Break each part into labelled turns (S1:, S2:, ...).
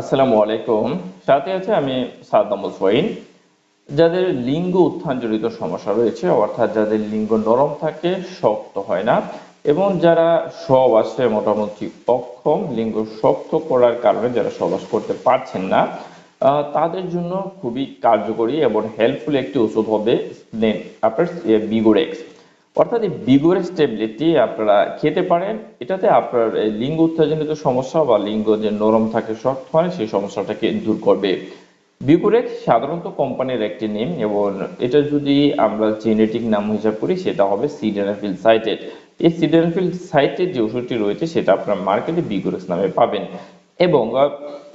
S1: আসসালামু আলাইকুম। সাথে আছে আমি সাদ্দাম ওসওয়াইন যাদের লিঙ্গ উত্থানজনিত সমস্যা রয়েছে, অর্থাৎ যাদের লিঙ্গ নরম থাকে, শক্ত হয় না, এবং যারা সহবাসে মোটামুটি অক্ষম, লিঙ্গ শক্ত করার কারণে যারা সবাস করতে পারছেন না তাদের জন্য খুবই কার্যকরী এবং হেল্পফুল একটি ওষুধ হবে স্নেন, আপনার বিগোরেক্স অর্থাৎ এই বিগোরেক্স ট্যাবলেটটি আপনারা খেতে পারেন, এটাতে আপনার লিঙ্গ উত্তেজনিত সমস্যা বা লিঙ্গ যে নরম থাকে, শক্ত হয়, সেই সমস্যাটাকে দূর করবে। বিগোরেক্স সাধারণত কোম্পানির একটি নেম এবং এটা যদি আমরা জেনেটিক নাম হিসাব করি, সেটা হবে সিডেনাফিল সাইটেড এই সিডেনাফিল সাইটেড যে ওষুধটি রয়েছে, সেটা আপনার মার্কেটে বিগোরেক্স নামে পাবেন। এবং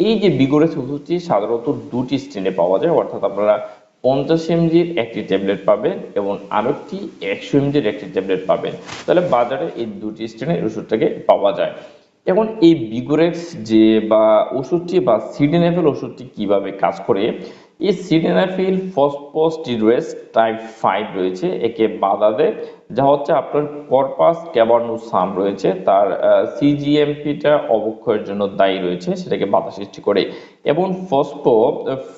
S1: এই যে বিগোরেক্স ওষুধটি সাধারণত দুটি স্ট্রেনে পাওয়া যায়, অর্থাৎ আপনারা পঞ্চাশ এমজির একটি ট্যাবলেট পাবেন এবং আরেকটি একশো এমজির একটি ট্যাবলেট পাবেন। তাহলে বাজারে এই দুটি স্ট্রেনের ওষুধটাকে পাওয়া যায়। এখন এই বিগোরেক্স যে বা ওষুধটি বা সিডিনেফেল ওষুধটি কীভাবে কাজ করে এই সিডেনাফিল ফসফোস্টিরয়েস টাইপ ফাইভ রয়েছে, একে বাধা দেয় যা হচ্ছে আপনার কর্পাস ক্যাবার্নুসাম রয়েছে, তার সিজিএমপিটা অবক্ষয়ের জন্য দায়ী রয়েছে, সেটাকে বাধা সৃষ্টি করে। এবং ফসফো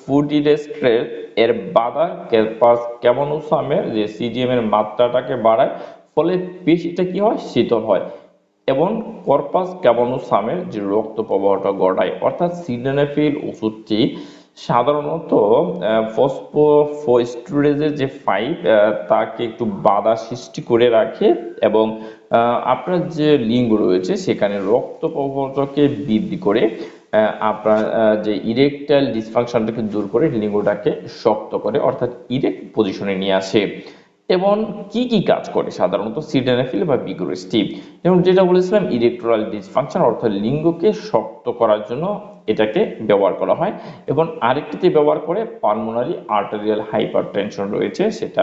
S1: ফুডিডেস্ট্রেট এর বাধা কর্পাস ক্যাবার্নুসামের যে সিজিএম এর মাত্রাটাকে বাড়ায়, ফলে পেশিটা কি হয়? শীতল হয়। এবং কর্পাস ক্যাবানুসামের যে রক্ত প্রবাহটা ঘটায়, অর্থাৎ সিডেনাফিল ওষুধটি সাধারণত ফসফোফোস্টুরেজের যে পাইপ তাকে একটু বাধা সৃষ্টি করে রাখে এবং আপনার যে লিঙ্গ রয়েছে সেখানে রক্ত প্রবাহটাকে বৃদ্ধি করে আপনার যে ইরেকটাইল ডিসফাংশনটাকে দূর করে লিঙ্গটাকে শক্ত করে, অর্থাৎ ইরেক্ট পজিশনে নিয়ে আসে। এবং কি কি কাজ করে? সাধারণত সিডেনাফিল বা বিগোরেস্টিভ। যেমন যেটা বলেছিলাম ইলেকট্রাল ডিসফাংশন অর্থাৎ লিঙ্গকে শক্ত করার জন্য এটাকে ব্যবহার করা হয়। এবং আরেকটিতে ব্যবহার করে পালমোনারি আর্টারিয়াল হাইপারটেনশন রয়েছে সেটা।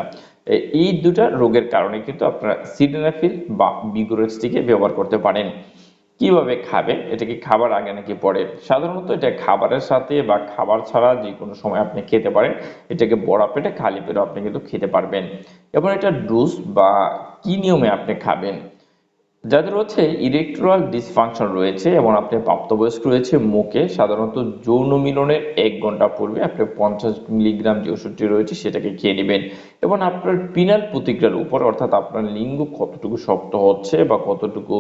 S1: এই দুটা রোগের কারণে কিন্তু আপনারা সিডেনাফিল বা বিগোরেস্টিকে ব্যবহার করতে পারেন। কীভাবে খাবেন এটা কি খাবার আগে নাকি পরে? সাধারণত এটা খাবারের সাথে বা খাবার ছাড়া যে কোনো সময় আপনি খেতে পারেন। এটাকে বড়া পেটে, খালি পেটে আপনি কিন্তু খেতে পারবেন। এবার এটা ডোজ বা কি নিয়মে আপনি খাবেন? যাদের হচ্ছে ইলেকট্রাল ডিসফাংশন রয়েছে এবং আপনি প্রাপ্তবয়স্ক রয়েছে, মুখে সাধারণত যৌন মিলনের এক ঘণ্টা পূর্বে আপনি পঞ্চাশ মিলিগ্রাম যে ওষুধটি রয়েছে সেটাকে খেয়ে নেবেন এবং আপনার পিনাল প্রতিক্রিয়ার উপর, অর্থাৎ আপনার লিঙ্গ কতটুকু শক্ত হচ্ছে বা কতটুকু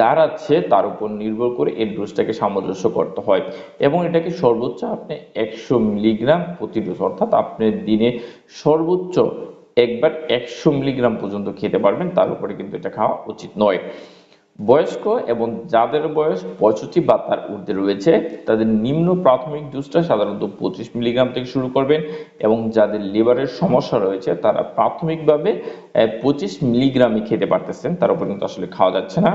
S1: দাঁড়াচ্ছে, তার উপর নির্ভর করে এই ডোজটাকে সামঞ্জস্য করতে হয়। এবং এটাকে সর্বোচ্চ আপনি একশো মিলিগ্রাম প্রতি ডোজ অর্থাৎ আপনি দিনে সর্বোচ্চ একবার একশো মিলিগ্রাম পর্যন্ত খেতে পারবেন, তার উপরে কিন্তু এটা খাওয়া উচিত নয়। বয়স্ক এবং যাদের বয়স পঁয়ষট্টি বা তার ঊর্ধ্বে রয়েছে, তাদের নিম্ন প্রাথমিক ডোজটা সাধারণত পঁচিশ মিলিগ্রাম থেকে শুরু করবেন এবং যাদের লিভারের সমস্যা রয়েছে, তারা প্রাথমিকভাবে পঁচিশ মিলিগ্রামই খেতে পারতেছেন, তার উপর কিন্তু আসলে খাওয়া যাচ্ছে না।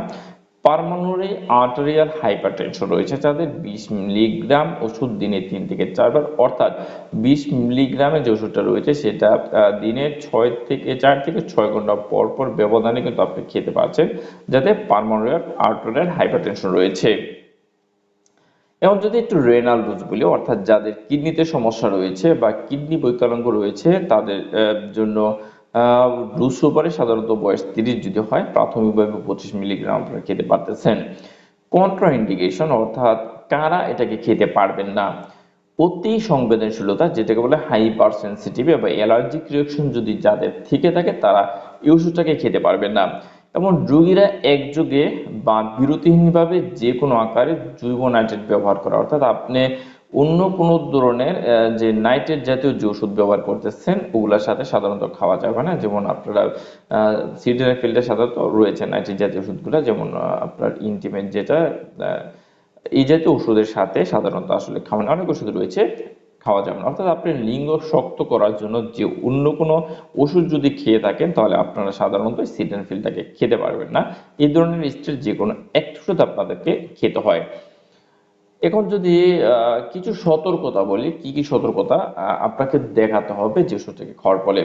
S1: পারমাণুরি আর্টারিয়াল হাইপারটেনশন রয়েছে, যাদের বিশ মিলিগ্রাম ওষুধ দিনে তিন থেকে চারবার, অর্থাৎ বিশ মিলিগ্রামের যে ওষুধটা রয়েছে সেটা দিনে ছয় থেকে, চার থেকে ছয় ঘণ্টা পর পর ব্যবধানে কিন্তু আপনি খেতে পারছেন যাতে পারমাণুরিয়াল আর্টারিয়াল হাইপারটেনশন রয়েছে। এখন যদি একটু রেনাল ডোজ বলি, অর্থাৎ যাদের কিডনিতে সমস্যা রয়েছে বা কিডনি বৈকলাঙ্গ রয়েছে, তাদের জন্য সুপারে সাধারণত বয়স তিরিশ যদি হয়, প্রাথমিকভাবে পঁচিশ মিলিগ্রাম আপনারা খেতে পারতেছেন। কন্ট্রা ইন্ডিকেশন অর্থাৎ কারা এটাকে খেতে পারবেন না। অতি সংবেদনশীলতা, যেটাকে বলে হাইপার সেন্সিটিভ বা অ্যালার্জিক রিয়াকশন যদি যাদের থেকে থাকে, তারা এই ওষুধটাকে খেতে পারবেন না। এবং রোগীরা একযোগে বা বিরতিহীনভাবে যে কোনো আকারে জৈব নাইট্রেট ব্যবহার করা। অর্থাৎ আপনি অন্য কোনো ধরনের যে নাইট্রেট জাতীয় যে ওষুধ ব্যবহার করতেছেন, ওগুলোর সাথে সাধারণত খাওয়া যাবে না। যেমন আপনারা সিডেনাফিলটা সাধারণত রয়েছে নাইট্রেট জাতীয় ওষুধগুলো, যেমন আপনার ইন্টিমেট যেটা এই জাতীয় ওষুধের সাথে সাধারণত আসলে খাওয়ানো অনেক ওষুধ রয়েছে, খাওয়া যাবে না। অর্থাৎ আপনি লিঙ্গ শক্ত করার জন্য যে অন্য কোনো ওষুধ যদি খেয়ে থাকেন, তাহলে আপনারা সাধারণত সিডেনফিলটাকে খেতে পারবেন না। এই ধরনের স্টেজ যে কোনো একটা ওষুধ আপনাদেরকে খেতে হয়। এখন যদি কিছু সতর্কতা বলি, কি কি সতর্কতা আপনাকে দেখাতে হবে যে ওষুধটাকে খাওয়ার ফলে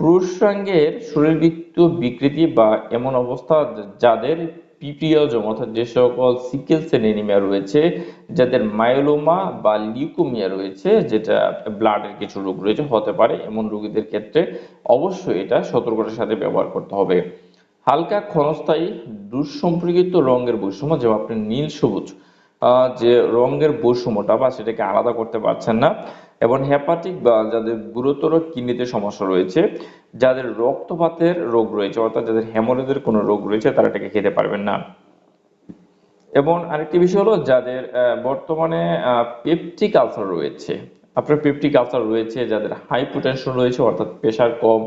S1: পুরুষাঙ্গের শরীরবৃত্ত বিকৃতি বা এমন অবস্থা যাদের পিপিওজম অর্থাৎ যে সকল সিকেল সেল এনিমিয়া রয়েছে, যাদের মায়োলোমা বা লিউকোমিয়া রয়েছে, যেটা ব্লাডের কিছু রোগ রয়েছে, হতে পারে এমন রোগীদের ক্ষেত্রে অবশ্যই এটা সতর্কতার সাথে ব্যবহার করতে হবে। হালকা ক্ষণস্থায়ী, দুঃসম্পর্কিত রঙের বৈষম্য, যেমন আপনি নীল সবুজ যে রঙের বৈষম্যটা বা সেটাকে আলাদা করতে পারছেন না এবং হেপাটিক বা যাদের গুরুতর কিডনিতে সমস্যা রয়েছে, যাদের রক্তপাতের রোগ রয়েছে অর্থাৎ যাদের হেমোরেজের কোনো রোগ রয়েছে তারা এটাকে খেতে পারবেন না। এবং আরেকটি বিষয় হলো যাদের বর্তমানে পেপটিক আলসার রয়েছে। আপনার পেপটিক আলসার রয়েছে, যাদের হাই হাইপোটেনশন রয়েছে অর্থাৎ প্রেশার কম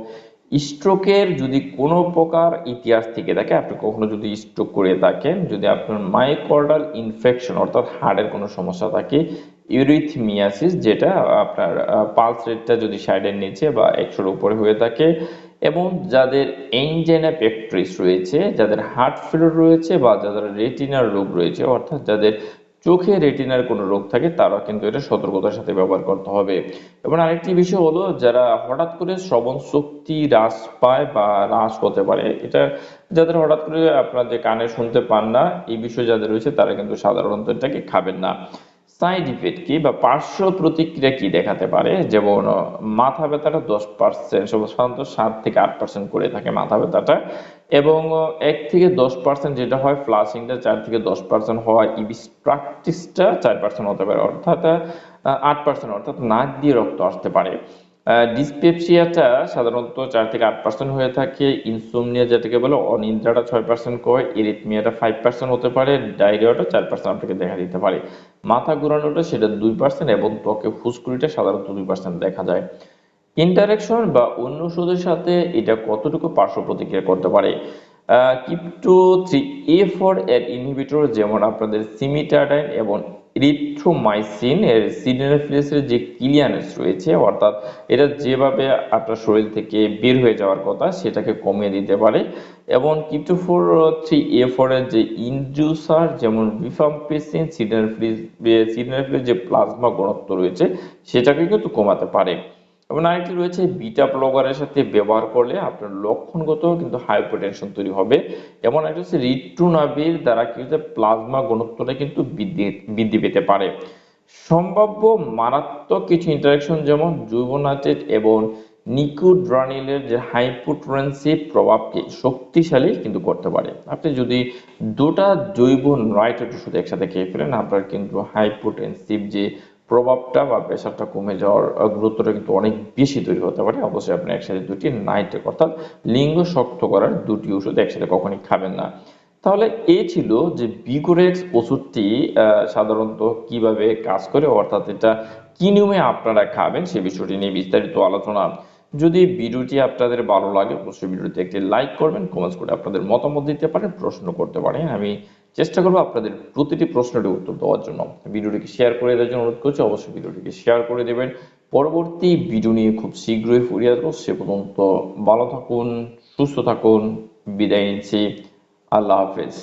S1: স্ট্রোকের যদি কোনো প্রকার ইতিহাস থেকে থাকে, আপনি কখনো যদি স্ট্রোক করে থাকেন, যদি আপনার মাইকর্ডাল ইনফেকশন অর্থাৎ হার্টের কোনো সমস্যা থাকে ইউরিথমিয়াসিস যেটা আপনার পালস রেটটা যদি সাইডের নিচে বা একশোর উপরে হয়ে থাকে, এবং যাদের এনজেনা পেক্ট্রিস রয়েছে, যাদের হার্ট ফেলিওর রয়েছে বা যাদের রেটিনার রোগ রয়েছে, অর্থাৎ যাদের চোখে রেটিনার কোনো রোগ থাকে, তারা কিন্তু এটা সতর্কতার সাথে ব্যবহার করতে হবে। এবং আরেকটি বিষয় হলো, যারা হঠাৎ করে শ্রবণ শক্তি হ্রাস পায় বা হ্রাস হতে পারে, এটা যাদের হঠাৎ করে আপনার যে কানে শুনতে পান না, এই বিষয় যাদের রয়েছে, তারা কিন্তু সাধারণত এটাকে খাবেন না। সাইড ইফেক্ট কি বা পার্শ্ব প্রতিক্রিয়া কি দেখাতে পারে? যেমন মাথা ব্যথাটা দশ পার্সেন্ট সাধারণত সাত থেকে আট পার্সেন্ট করে থাকে মাথা ব্যথাটা। এবং এক থেকে দশ পার্সেন্ট যেটা হয় ফ্লাশিংটা চার থেকে দশ পার্সেন্ট হয় ইবিস প্র্যাকটিসটা চার পার্সেন্ট হতে পারে। অর্থাৎ আট পার্সেন্ট অর্থাৎ নাক দিয়ে রক্ত আসতে পারে। ডিসপেপসিয়াটা সাধারণত চার থেকে আট পার্সেন্ট হয়ে থাকে ইনসোমনিয়া যেটাকে বলে অনিদ্রাটা ছয় পার্সেন্ট করে ইরিথমিয়াটা ফাইভ পার্সেন্ট হতে পারে ডায়রিয়াটা চার পার্সেন্ট আপনাকে দেখা দিতে পারে। মাথা ঘোরানোটা সেটা দুই পার্সেন্ট এবং ত্বকে ফুসকুড়িটা সাধারণত দুই পার্সেন্ট দেখা যায়। ইন্টারেকশন বা অন্য ওষুধের সাথে এটা কতটুকু পার্শ্ব প্রতিক্রিয়া করতে পারে? কিপটো থ্রি এ ফোর এর ইনহিবিটর যেমন আপনাদের সিমিটাডাইন এবং ইরিথ্রোমাইসিন এর সিডেনোফিলিসের যে ক্লিয়ানেস রয়েছে, অর্থাৎ এটা যেভাবে আপনার শরীর থেকে বের হয়ে যাওয়ার কথা, সেটাকে কমিয়ে দিতে পারে। এবং কিটু ফোর থ্রি এ ফোর এর যে ইনডিউসার যেমন রিফাম্পিসিন সিডেনোফিলিস সিডেনোফিলিস যে প্লাজমা ঘনত্ব রয়েছে, সেটাকে কিন্তু কমাতে পারে। এবং আরেকটি রয়েছে বিটা ব্লগারের সাথে ব্যবহার করলে আপনার লক্ষণগত কিন্তু হাইপারটেনশন তৈরি হবে। এবং একটা হচ্ছে রিট্রোনাভির দ্বারা কিন্তু প্লাজমা ঘনত্বটা কিন্তু বৃদ্ধি বৃদ্ধি পেতে পারে। সম্ভাব্য মারাত্মক কিছু ইন্টারাকশন যেমন জৈবনাইট্রেট এবং নিকোড্রানিলের যে হাইপোটেনসি প্রভাবকে শক্তিশালী কিন্তু করতে পারে। আপনি যদি দুটা জৈব নাইট্রেট ওষুধ একসাথে খেয়ে ফেলেন, আপনার কিন্তু হাইপোটেনসিভ যে প্রভাবটা বা প্রেশারটা কমে যাওয়ার গুরুত্বটা কিন্তু অনেক বেশি তৈরি হতে পারে। অবশ্যই আপনি একসাথে দুটি নাইট্রেট অর্থাৎ লিঙ্গ শক্ত করার দুটি ওষুধ একসাথে কখনই খাবেন না। তাহলে এই ছিল যে বিগোরেক্স ওষুধটি সাধারণত কীভাবে কাজ করে, অর্থাৎ এটা কি নিয়মে আপনারা খাবেন সে বিষয়টি নিয়ে বিস্তারিত আলোচনা। যদি ভিডিওটি আপনাদের ভালো লাগে, অবশ্যই ভিডিওতে একটি লাইক করবেন কমেন্টস করে আপনাদের মতামত দিতে পারেন, প্রশ্ন করতে পারেন। আমি চেষ্টা করব আপনাদের প্রতিটি প্রশ্নের উত্তর দেওয়ার জন্য। ভিডিওটিকে শেয়ার করে দেওয়ার জন্য অনুরোধ করছি, অবশ্যই ভিডিওটিকে শেয়ার করে দেবেন। পরবর্তী ভিডিও নিয়ে খুব শীঘ্রই ফিরে আসব। সে পর্যন্ত ভালো থাকুন, সুস্থ থাকুন, বিদায় নিচ্ছি। আল্লাহ হাফেজ।